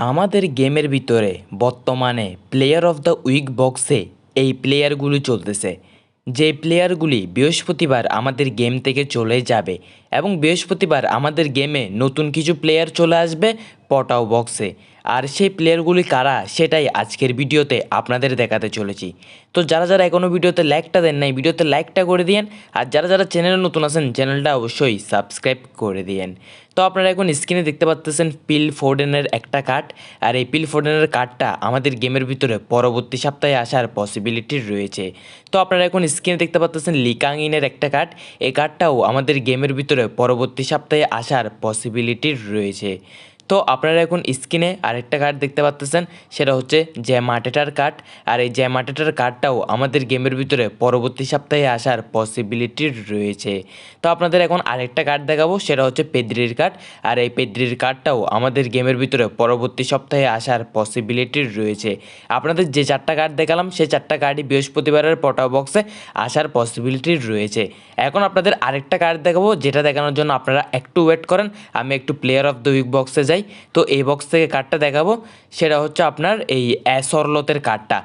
আমাদের গেমের ভিতরে বর্তমানে প্লেয়ার অফ দ্য উইক বক্সে এই প্লেয়ারগুলি চলতেছে। যে প্লেয়ারগুলি বৃহস্পতিবার আমাদের গেম থেকে চলে যাবে এবং বৃহস্পতিবার আমাদের গেমে নতুন কিছু প্লেয়ার চলে আসবে পটাও বক্সে। আর সেই প্লেয়ারগুলি কারা, সেটাই আজকের ভিডিওতে আপনাদের দেখাতে চলেছি। তো যারা যারা এখনও ভিডিওতে লাইকটা দেন নাই, ভিডিওতে লাইকটা করে দিয়েন। আর যারা যারা চ্যানেলে নতুন আছেন চ্যানেলটা অবশ্যই সাবস্ক্রাইব করে দিয়েন। তো আপনারা এখন স্ক্রিনে দেখতে পাচ্তেছেন পিল ফোর্ডেনের একটা কার্ড আর এই পিল ফোর্ডেনের কার্ডটা আমাদের গেমের ভিতরে পরবর্তী সপ্তাহে আসার পসিবিলিটি রয়েছে। তো আপনারা এখন স্ক্রিনে দেখতে পাচ্তেছেন লিকাং ইনের একটা কার্ড এই কার্ডটাও আমাদের গেমের ভিতরে পরবর্তী সপ্তাহে আসার পসিবিলিটি রয়েছে। তো আপনারা এখন স্ক্রিনে আরেকটা কার্ড দেখতে পাচ্তেছেন, সেটা হচ্ছে জ্যামাটেটার কার্ড আর এই জ্যামাটেটার কার্ডটাও আমাদের গেমের ভিতরে পরবর্তী সপ্তাহে আসার পসিবিলিটি রয়েছে। তো আপনাদের এখন আরেকটা কার্ড দেখাবো, সেটা হচ্ছে পেদ্রির কার্ড আর এই পেদ্রির কার্ডটাও আমাদের গেমের ভিতরে পরবর্তী সপ্তাহে আসার পসিবিলিটি রয়েছে। আপনাদের যে চারটা কার্ড দেখালাম, সেই চারটা কার্ডই বৃহস্পতিবারের পটা বক্সে আসার পসিবিলিটি রয়েছে। এখন আপনাদের আরেকটা কার্ড দেখাবো, যেটা দেখানোর জন্য আপনারা একটু ওয়েট করেন। আমি একটু প্লেয়ার অফ দ্য উইক বক্সে যাই। তো এই বক্স থেকে কার্ডটা দেখাবো। সেটা হচ্ছে আপনার এই অ্যাসরলতের কার্ডটা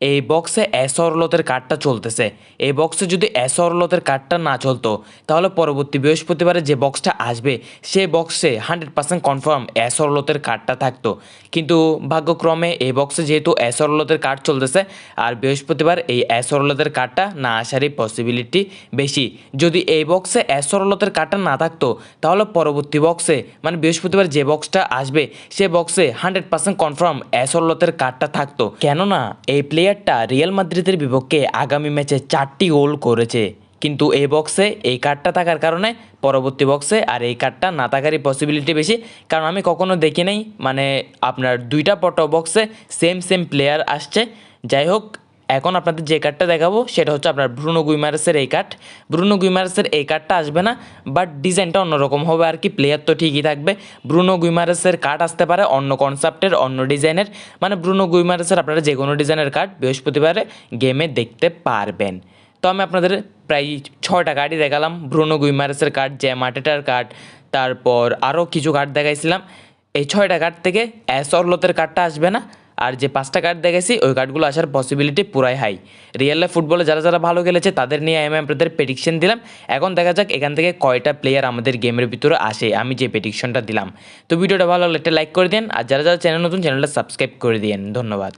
এই বক্সে অ্যাসরলতের কার্ডটা চলতেছে। এই বক্সে যদি অ্যাসরলতের কার্ডটা না চলতো, তাহলে পরবর্তী বৃহস্পতিবারে যে বক্সটা আসবে সে বক্সে হান্ড্রেড পার্সেন্ট কনফার্ম অ্যাসরলতের কার্ডটা থাকতো। কিন্তু ভাগ্যক্রমে এই বক্সে যেহেতু অ্যাসরলতের কার্ড চলতেছে, আর বৃহস্পতিবার এই অ্যাসরলতের কার্ডটা না আসারই পসিবিলিটি বেশি। যদি এই বক্সে অ্যাসরলতের কার্ডটা না থাকতো, তাহলে পরবর্তী বক্সে মানে বৃহস্পতিবার যে বক্সটা আসবে, সে বক্সে হান্ড্রেড পার্সেন্ট কনফার্ম অ্যাসরলতের কার্ডটা থাকতো। কেননা, এই প্লেয়ারটা রিয়াল মাদ্রিদের বিপক্ষে আগামী ম্যাচে চারটি গোল করেছে। কিন্তু এই বক্সে এই কার্ডটা থাকার কারণে পরবর্তী বক্সে আর এই কার্ডটা না থাকারই পসিবিলিটি বেশি। কারণ আমি কখনো দেখি নাই মানে আপনার দুইটা পটো বক্সে সেম সেম প্লেয়ার আসছে। যাই হোক এখন আপনাদের যে কার্ডটা দেখাবো, সেটা হচ্ছে আপনার ব্রুনো গুইমারেসের এই কার্ড ব্রুনো গুইমারেসের এই কার্ডটা আসবে না বাট ডিজাইনটা অন্যরকম হবে আর কি প্লেয়ার তো ঠিকই থাকবে। ব্রুনো গুইমারেসের কার্ড আসতে পারে অন্য কনসেপ্টের অন্য ডিজাইনের মানে ব্রুনো গুইমারেসের আপনারা যে কোনো ডিজাইনের কার্ড বৃহস্পতিবারে গেমে দেখতে পারবেন। তো আমি আপনাদের প্রায় ছয়টা কার্ডই দেখালাম। ব্রুনো গুইমারেসের কার্ড জ্যামাটেটার কার্ড তারপর আরও কিছু কার্ড দেখাইছিলাম। এই ছয়টা কার্ড থেকে অ্যাসরলতের কার্ডটা আসবে না। আর যে পাঁচটা কার্ড দেখেছি, ওই কার্ডগুলো আসার পসিবিলিটি পুরাই হাই রিয়েল লাইফ ফুটবলে যারা যারা ভালো খেলেছে, তাদের নিয়ে আমি আপনাদের প্রেডিকশন দিলাম। এখন দেখা যাক এখান থেকে কয়টা প্লেয়ার আমাদের গেমের ভিতরে আসে, আমি যে প্রেডিকশনটা দিলাম। তো ভিডিওটা ভালো লাগলে একটা লাইক করে দিন আর যারা যারা চ্যানেল নতুন চ্যানেলটা সাবস্ক্রাইব করে দিন ধন্যবাদ।